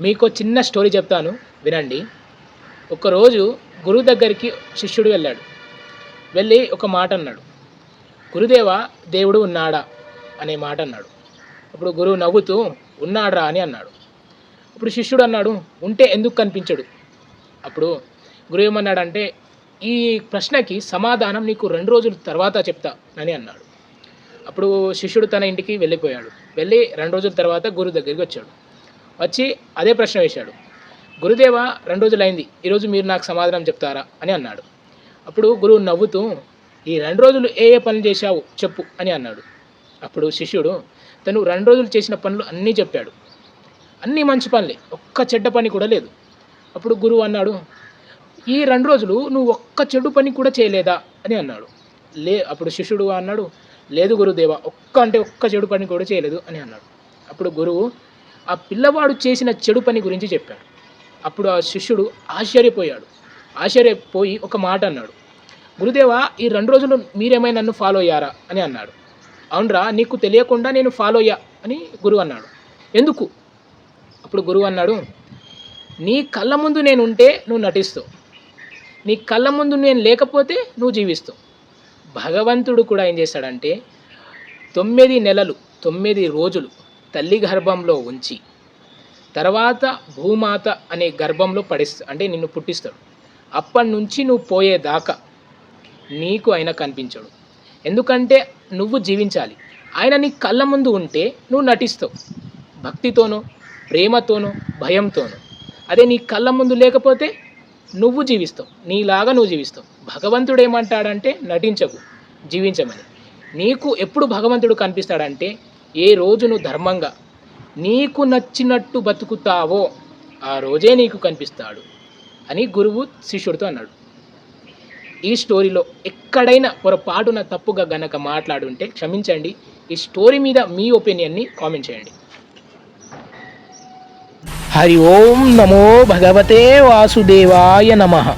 మీకు చిన్న స్టోరీ చెప్తాను. వినండి. ఒకరోజు గురువు దగ్గరికి శిష్యుడు వెళ్ళాడు. వెళ్ళి ఒక మాట అన్నాడు. గురుదేవ దేవుడు ఉన్నాడా? అనే మాట అన్నాడు. అప్పుడు గురువు నవ్వుతూ ఉన్నాడ్రా అని అన్నాడు. అప్పుడు శిష్యుడు అన్నాడు ఉంటే ఎందుకు కనిపించడు? అప్పుడు గురువు ఏమన్నాడంటే ఈ ప్రశ్నకి సమాధానం నీకు రెండు రోజుల తర్వాత చెప్తా అని అన్నాడు. అప్పుడు శిష్యుడు తన ఇంటికి వెళ్ళిపోయాడు. వెళ్ళి రెండు రోజుల తర్వాత గురువు దగ్గరికి వచ్చాడు. వచ్చి అదే ప్రశ్న వేశాడు. గురుదేవ రెండు రోజులు అయింది ఈరోజు మీరు నాకు సమాధానం చెప్తారా? అని అన్నాడు. అప్పుడు గురువు నవ్వుతూ ఈ రెండు రోజులు ఏ ఏ పనులు చేశావు? చెప్పు అని అన్నాడు. అప్పుడు శిష్యుడు తను రెండు రోజులు చేసిన పనులు అన్నీ చెప్పాడు. అన్నీ మంచి పనులే ఒక్క చెడ్డ పని కూడా లేదు. అప్పుడు గురువు అన్నాడు ఈ రెండు రోజులు నువ్వు ఒక్క చెడు పని కూడా చేయలేదా? అని అన్నాడు. లే అప్పుడు శిష్యుడు అన్నాడు లేదు గురుదేవ ఒక్క అంటే ఒక్క చెడు పని కూడా చేయలేదు అని అన్నాడు. అప్పుడు గురువు ఆ పిల్లవాడు చేసిన చెడు పని గురించి చెప్పాడు. అప్పుడు ఆ శిష్యుడు ఆశ్చర్యపోయాడు. ఆశ్చర్యపోయి ఒక మాట అన్నాడు. గురుదేవ ఈ రెండు రోజులు మీరేమైనా నన్ను ఫాలో అయ్యారా? అని అన్నాడు. అవునరా నీకు తెలియకుండా నేను ఫాలో అయ్యా అని గురువు అన్నాడు. ఎందుకు? అప్పుడు గురువు అన్నాడు. నీ కళ్ళ ముందు నేను ఉంటే నువ్వు నటిస్తావు. నీ కళ్ళ ముందు నేను లేకపోతే నువ్వు జీవిస్తావు. భగవంతుడు కూడా ఏం చేశాడంటే తొమ్మిది నెలలు తొమ్మిది రోజులు తల్లి గర్భంలో ఉంచి తర్వాత భూమాత అనే గర్భంలో పడిస్తా అంటే నిన్ను పుట్టిస్తాడు. అప్పటి నుంచి నువ్వు పోయేదాకా నీకు ఆయన కనిపించడు. ఎందుకంటే నువ్వు జీవించాలి. ఆయన నీ కళ్ళ ముందు ఉంటే నువ్వు నటిస్తావు. భక్తితోనో ప్రేమతోనో భయంతోనో. అదే నీ కళ్ళ ముందు లేకపోతే నువ్వు జీవిస్తావు. నీలాగా నువ్వు జీవిస్తావు. భగవంతుడు ఏమంటాడంటే నటించకు జీవించమని. నీకు ఎప్పుడు భగవంతుడు కనిపిస్తాడంటే ఏ రోజును ధర్మంగా నీకు నచ్చినట్టు బతుకుతావో ఆ రోజే నీకు కనిపిస్తాడు అని గురువు శిష్యుడితో అన్నాడు. ఈ స్టోరీలో ఎక్కడైనా పొరపాటున తప్పుగా గనక మాట్లాడుంటే క్షమించండి ఈ స్టోరీ మీద మీ ఒపీనియన్ని కామెంట్ చేయండి. హరి ఓం నమో భగవతే వాసుదేవాయ నమః.